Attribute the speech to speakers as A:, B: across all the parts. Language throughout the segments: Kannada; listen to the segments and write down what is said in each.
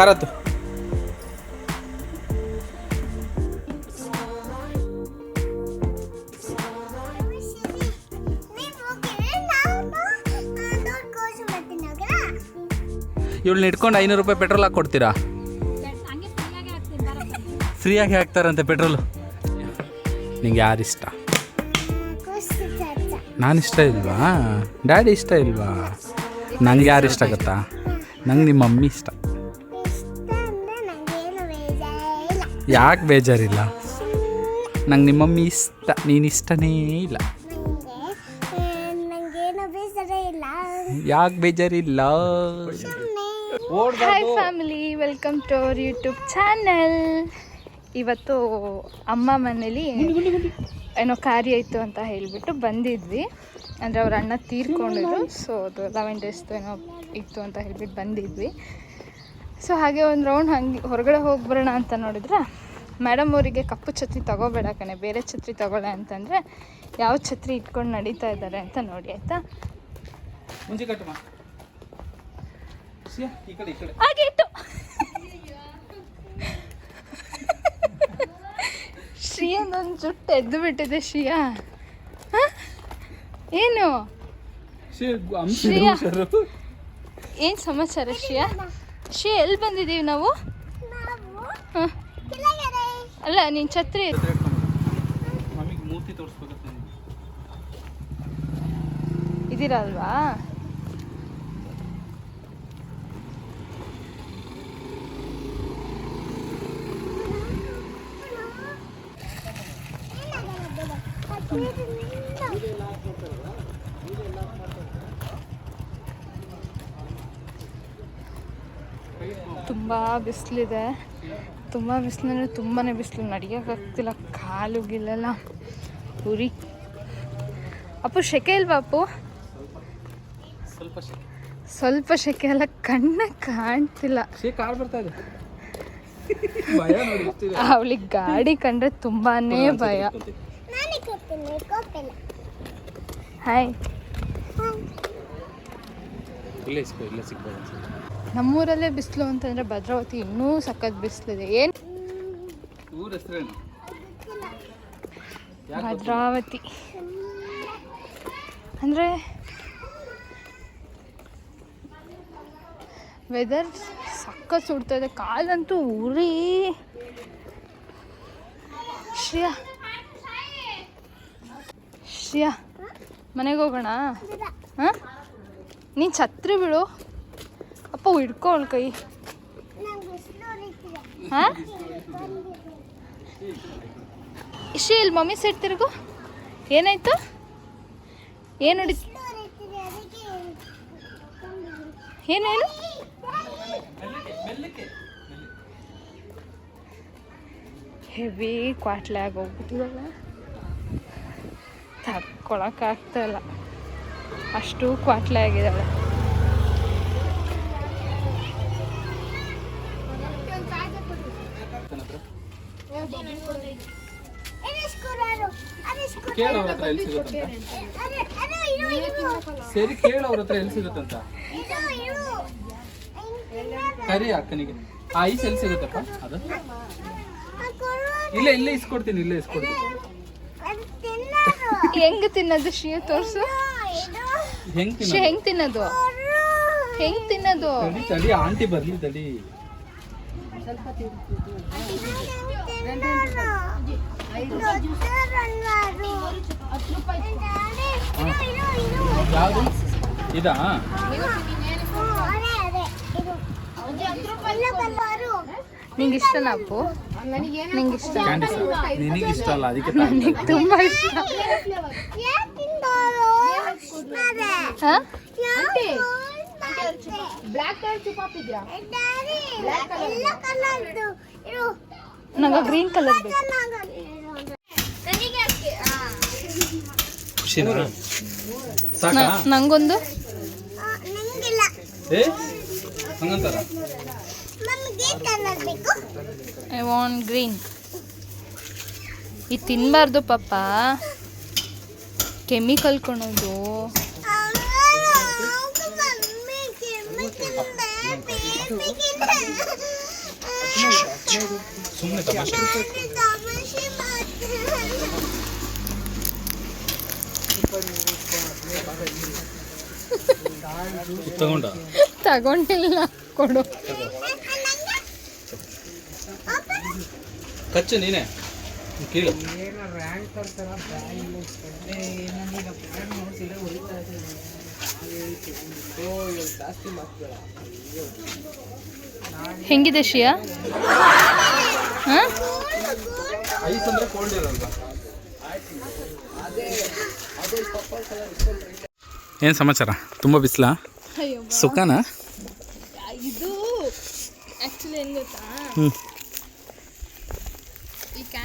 A: ಕಾರತ್ತು ಇವಳನ್ನ ಇಟ್ಕೊಂಡು ಐನೂರು ರೂಪಾಯಿ ಪೆಟ್ರೋಲ್ ಹಾಕಿ ಕೊಡ್ತೀರಾ? ಫ್ರೀಯಾಗಿ ಹಾಕ್ತಾರಂತೆ ಪೆಟ್ರೋಲು ನಿಂಗೆ ನಾನು ಇಷ್ಟ ಇಲ್ವಾ? ಡ್ಯಾಡಿ ಇಷ್ಟ ಇಲ್ವಾ? ನಂಗೆ ಯಾರು ಇಷ್ಟ ಆಗುತ್ತಾ ನಂಗೆ ನಿಮ್ಮ ಮಮ್ಮಿ ಇಷ್ಟ. ಯಾಕೆ ಬೇಜಾರಿಲ್ಲ? ನಂಗೆ ನಿಮ್ಮ ಮಮ್ಮಿ ಇಷ್ಟ ನೀನು ಇಷ್ಟನೇ ಇಲ್ಲ.
B: ಬೇಸರ ಇಲ್ಲ.
A: ಯಾಕೆ ಬೇಜಾರಿಲ್ಲ?
C: Hi family welcome to our YouTube channel ಇವತ್ತು ಅಮ್ಮ ಮನೇಲಿ ಏನೋ ಕಾರ್ಯ ಇತ್ತು ಅಂತ ಹೇಳಿಬಿಟ್ಟು ಬಂದಿದ್ವಿ. ಅಂದರೆ ಅವ್ರ ಅಣ್ಣ ತೀರ್ಕೊಂಡಿದ್ರು ಸೊ ಅದು ಲೆವೆನ್ ಡೇಸ್ದು ಏನೋ ಇತ್ತು ಅಂತ ಹೇಳಿಬಿಟ್ಟು ಬಂದಿದ್ವಿ. ಸೊ ಹಾಗೆ ಒಂದು ರೌಂಡ್ ಹಂಗೆ ಹೊರಗಡೆ ಹೋಗಿ ಬರೋಣ ಅಂತ ನೋಡಿದ್ರೆ ಮೇಡಮ್ ಅವರಿಗೆ ಕಪ್ಪು ಛತ್ರಿ ತಗೋಬೇಡ ಕಣೆ ಬೇರೆ ಛತ್ರಿ ತಗೊಳ್ಳೆ ಅಂತಂದರೆ ಯಾವ ಛತ್ರಿ ಇಟ್ಕೊಂಡು ನಡೀತಾ ಇದ್ದಾರೆ ಅಂತ ನೋಡಿ ಆಯಿತಾ?
A: ಮುಂಚೆ ಕಟ್ಟಮ್ಮ ಈ ಕಡೆ ಈ ಕಡೆ.
C: ಹಾಗೆ ಇಟ್ಟು. ಶ್ರೀಯಂದೊಂದು ಜುಟ್ಟು ಎದ್ದು ಬಿಟ್ಟಿದೆ ಶ್ರೀಯಾ? ಏನು? ಶ್ರೀಯಾ. ಏನು ಸಮಾಚಾರ ಶ್ರೀಯಾ? ಶ್ರೀಯಾ ಎಲ್ಲಿ ಬಂದಿದ್ದೀವಿ ನಾವು? ಹ. ಅಲ್ಲ ನೀನು ಛತ್ರಿ
A: ಮಮ್ಮಿಗೆ ಮೂರ್ತಿ
C: ತುಂಬ ಬಿಸಿಲಿದೆ. ತುಂಬ ಬಿಸಿಲಂದ್ರೆ ತುಂಬಾ ಬಿಸಿಲು. ನಡಿಯೋಕ್ಕಾಗ್ತಿಲ್ಲ ಕಾಲು ಗಿಲ್ಲೆಲ್ಲ ಉರಿ. ಅಪ್ಪು ಶೆಕೆ ಇಲ್ವಾ ಅಪ್ಪು?
A: ಸ್ವಲ್ಪ ಶೇಕ್
C: ಸ್ವಲ್ಪ ಶೆಕೆ ಎಲ್ಲ ಕಣ್ಣ ಕಾಣ್ತಿಲ್ಲ. ಅವಳಿಗೆ ಗಾಡಿ ಕಂಡ್ರೆ ತುಂಬಾನೇ ಭಯ. ಹಾಯ್
A: ಇಲ್ಲೇ ಸಿಕ್ಕ ಇಲ್ಲೇ ಸಿಗ್ಬೋದು ಅನ್ಸುತ್ತೆ.
C: ನಮ್ಮೂರಲ್ಲೇ ಬಿಸಿಲು ಅಂತಂದ್ರೆ ಭದ್ರಾವತಿ ಇನ್ನೂ ಸಖತ್ ಬಿಸಿಲಿದೆ. ಏನು?
A: ಊರ ಹೆಸರೇನು?
C: ಭದ್ರಾವತಿ. ಅಂದರೆ ವೆದರ್ ಸಖತ್ ಸುಡ್ತಾ ಇದೆ. ಕಾಲಂತೂ ಉರಿ. ಶ್ರೇಯಾ. ಶ್ರೇಯಾ ಮನೆಗೆ ಹೋಗೋಣ? ಹಾಂ? ನೀನು ಛತ್ರಿ ಬಿಡು. ಅಪ್ಪ ಹಿಡ್ಕೊ ಕೈ. ಹಾಂ? ಇಲ್ಲಿ ಮಮ್ಮಿ ಸೆಟ್ ತಿರುಗು. ಏನಾಯ್ತು? ಏನು
B: ಅದಕ್ಕೆ
C: ಏನೇನು ಹೆವಿ ಕ್ವಾಟ್ಲೆ ಆಗೋಗ್ಬಿಟ್ಟಿದಲ್ಲ ತಕ್ಕೊಳಕ್ಕಾಗ್ತಾ ಇಲ್ಲ. ಅಷ್ಟು ಕ್ವಾಟ್ಲೆ ಆಗಿದ್ದಾಳೆ.
A: ಕೇಳು ಅವ್ರ ಹತ್ರ ಎಲ್ಲಿ ಸಿಗುತ್ತಂತ? ಸರಿ ಕೇಳ ಅವ್ರ ಹತ್ರ ಎಲ್ಲಿ ಸಿಗುತ್ತಂತ? ಕರಿ ಅಕ್ಕನಿಗೆ. ಆ ಐಸ್ ಎಲ್ಲಿ ಸಿಗುತ್ತಪ್ಪ? ಅದು? ಇಲ್ಲ ಇಲ್ಲೇ ಇಸ್ಕೊಡ್ತೀನಿ ಇಲ್ಲೇ ಇಸ್ಕೊಡ್ತೀನಿ.
C: ಹೆಂಗ್ ತಿನ್ನೋದು ಶ್ರೀ ತೋರ್ಸು.
A: ಹೆಂಗ್ ತಿನ್ನೋದು?
C: ಹೆಂಗ್ ತಿನ್ನೋದು? ಹೆಂಗ್ ತಿನ್ನೋದು?
A: ತಡಿ ತಡಿ ಆಂಟಿ ಬರ್ಲಿ ತಡಿ. ಯಾವುದು? ಇದಾ?
C: ನಿಂಗೆ ಇಷ್ಟನಾ ಅಪ್ಪು? ನಿಂಗೆ ಇಷ್ಟ
A: ನಿನಗೆ ಇಷ್ಟ ಅಲ್ಲ ಅದಕ್ಕೆ
C: ನನಗೆ ತುಂಬಾ ಇಷ್ಟ. ಹಾ
B: ಬ್ಲಾಕ್ ಕಲರ್ ಚುಪಾಪ್ ಇದೆಯಾ ಎಲ್ಲ ಕಲರ್ದು ಇರು
C: ನಂಗೆ ಗ್ರೀನ್ ಕಲರ್ ಬೇಕು. ನಂಗೊಂದು?
B: ನಂಗಿಲ್ಲ.
A: ಏ ಹಂಗಂತಾರ?
B: ನಮಗೆ ಕಲರ್ ಬೇಕು.
C: ಐ ವಾಂಟ್ ಗ್ರೀನ್ ಇದು ತಿನ್ನಬಾರ್ದು ಪಾಪ. ಕೆಮಿಕಲ್ ಕೊಣೋದು
B: ಮಮ್ಮಿ
A: ಕಚ್ಚು ಬೇರೆ
C: ಹೆಂಗಿದೆ ಶಿಯಾ ಹಾಂ?
A: ಐಸ್ ಅಂದ್ರೆ ಕೋಲ್ಡ್ ಇರಲ್ವಾ? ಏನು ಸಮಾಚಾರ? ತುಂಬ ಬಿಸಿಲಾ?
C: ಅಯ್ಯೋ
A: ಸುಖನಾ?
C: ಇದು ಆ್ಯಕ್ಚುಲಿ ಏನು ಗೊತ್ತಾ?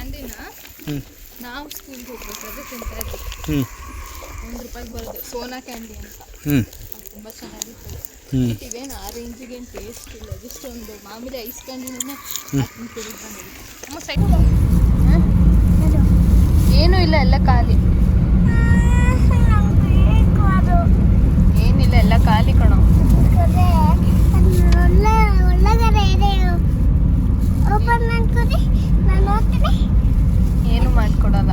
A: ಹ್ಞೂ
C: ನಾವು ಸ್ಕೂಲ್ಗೆ ಹೋಗ್ಬೇಕಾದ್ರೆ ತಿಂತಾ ಇದ್ವಿ
A: ಹ್ಞೂ
C: ಒಂದು ರೂಪಾಯಿಗೆ ಬರೋದು. ಸೋನಾ ಕ್ಯಾಂಡಿ ಅಂತ.
A: ಹ್ಞೂ
C: ಅದು ತುಂಬ ಚೆನ್ನಾಗಿತ್ತು ಬಟ್ ಇವೇನು ಆ ರೇಂಜಿಗೆ ಏನು ಟೇಸ್ಟ್ ಇಲ್ಲ. ಜಸ್ಟ್ ಒಂದು ಮಾಮೂಲಿ ಐಸ್ ಕ್ಯಾಂಡಿನೇ ಏನು ಇಲ್ಲ ಎಲ್ಲ ಖಾಲಿ. ಏನಿಲ್ಲ ಎಲ್ಲ ಖಾಲಿ ಕಣೋ
B: ಒಳ್ಳಗಡೆ ಇದೆ ಓಪನ್ ಮಾಡ್ಕೊಡಿ ನಾನು ಹೋಗ್ತೀನಿ
C: ಏನು ಮಾಡ್ಕೊಡಲ್ಲ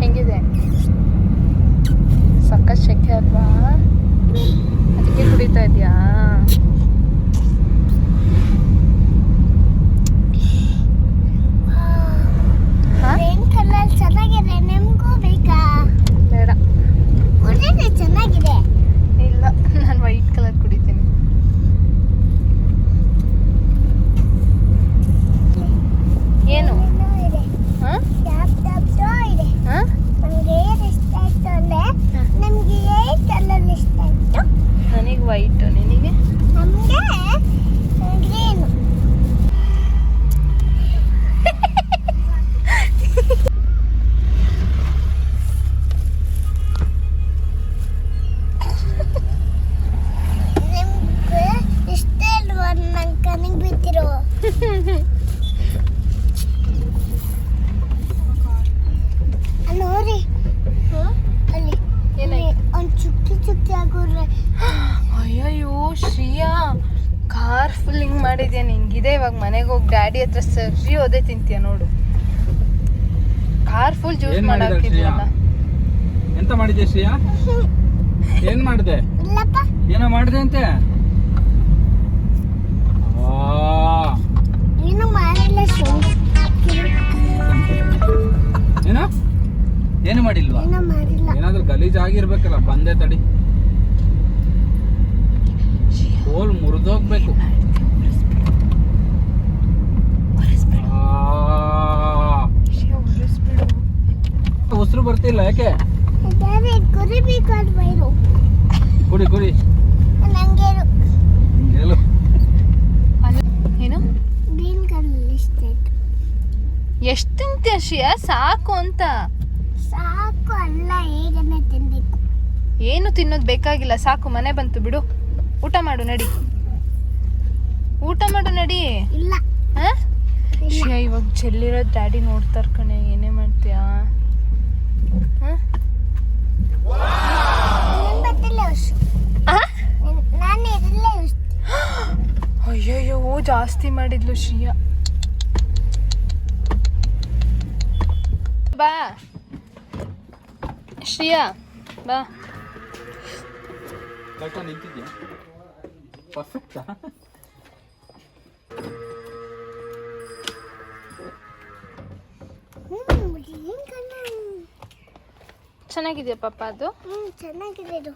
C: ಹೆಂಗಿದೆ ಸಕ್ಕ ಶೆಕೆ ಅಲ್ವಾ ಅದಕ್ಕೆ ಕುಡಿತಾ ಇದೆಯಾ?
B: ಚೆನ್ನಾಗಿದೆ ನಿಮಗೂ ಬೇಕಾ?
C: ಬೇಡ.
B: ಚೆನ್ನಾಗಿದೆ
C: ಇಲ್ಲ ನಾನು ವೈಟ್ ಕಲರ್ ಕುಡಿತೀನಿ ಏನು
B: ಇನ್ನೂ ಇದೆ
C: ಹಾಂ
B: ಟ್ಯಾಪ್ ಟ್ಯಾಪ್ ಶೋ ಇದೆ
C: ಹಾಂ
B: ನಮ್ಗೆ ಏನ್ ಇಷ್ಟ ಆಯ್ತು ಅಂದ್ರೆ ನಮ್ಗೆ ಏನ್ ಕಲರ್ ಇಷ್ಟ ಆಯ್ತು
C: ನನಗೆ ವೈಟು ನಿನಗೆ
B: ನಮ್ಗೆ ಗ್ರೀನು ನಿಮ್ಗೆ ಇಷ್ಟ ಇಲ್ವಾ ನಂಗೆ ಕನಿಗೆ ಬಿದ್ದಿರೋ ಅಲ್ಲಿ ನೋಡಿ ಅಲ್ಲಿ
C: ಏನಾಯ್ತು?
B: ಒಂದು ಚುಕ್ಕಿ ಚುಕ್ಕಿ ಆಗೋರೆ
C: ಅಯ್ಯಯ್ಯೋ ಶ್ರೀಯಾ ಕಾರ್ ಫುಲ್ ಹಿಂಗ್ ಮಾಡಿದ್ಯಾ? ನಿಂಗಿದೆ ಇವಾಗ ಮನೆಗೆ ಹೋಗಿ ಡ್ಯಾಡಿ ಹತ್ರ ಸರ್ಜಿ ಓದೇ ತಿಂತೀಯ ನೋಡು. ಕಾರ್ ಫುಲ್ ಜ್ಯೂಸ್
A: ಮಾಡಿದಾಳೆ ಎಂತ ಮಾಡಿದೆ ಶ್ರೀಯಾ? ಏನ್ ಮಾಡಿದೆ? ಏನೋ ಮಾಡಿದೆ ಅಂತೆ? ಆ,
B: ಏನು
A: ಏನೋ? ಏನು ಮಾಡಿಲ್ವಾ? ಏನಾದ್ರೂ ಗಲೀಜ್ ಆಗಿರ್ಬೇಕಲ್ಲ ಬಂದೆ ತಡಿ. ಹೋಲ್ ಮುರಿದೋಗ್ಬೇಕು. ಉಸಿರು ಬರ್ತಿಲ್ಲ ಯಾಕೆ? ಕುಡಿ ಕುಡಿ
C: ಏನು? ಎಷ್ಟು ತಿಂತೀಯ ಶ್ರೀಯಾ? ಸಾಕು ಅಂತ.
B: ಸಾಕು ಅಲ್ಲ ಹೇಗನೆ ತಿನ್ಬೇಕು.
C: ಏನು ತಿನ್ನೋದು ಬೇಕಾಗಿಲ್ಲ. ಸಾಕು ಮನೆ ಬಂತು ಬಿಡು. ಊಟ ಮಾಡು ನಡಿ. ಊಟ ಮಾಡು ನಡಿ.
B: ಇಲ್ಲ.
C: ಹಾ? ಶ್ರೀಯಾ ಇವಾಗ ಚೆಲ್ಲಿರೋ ಡ್ಯಾಡಿ ನೋಡ್ತಾರ ಕಣೆ ಏನೇ ಮಾಡ್ತೀಯಾ? ಅಯ್ಯಯ್ಯೋ ಜಾಸ್ತಿ ಮಾಡಿದ್ಲು ಶ್ರೀಯಾ. ಬಾ. ಶ್ರೀಯಾ ಬಾ.
A: ಪರ್ಫೆಕ್ಟಾ
C: ಚೆನ್ನಾಗಿದೆಯಾ ಪಾಪ ಅದು?
B: ಹ್ಮ್ ಚೆನ್ನಾಗಿದೆ ಇದು.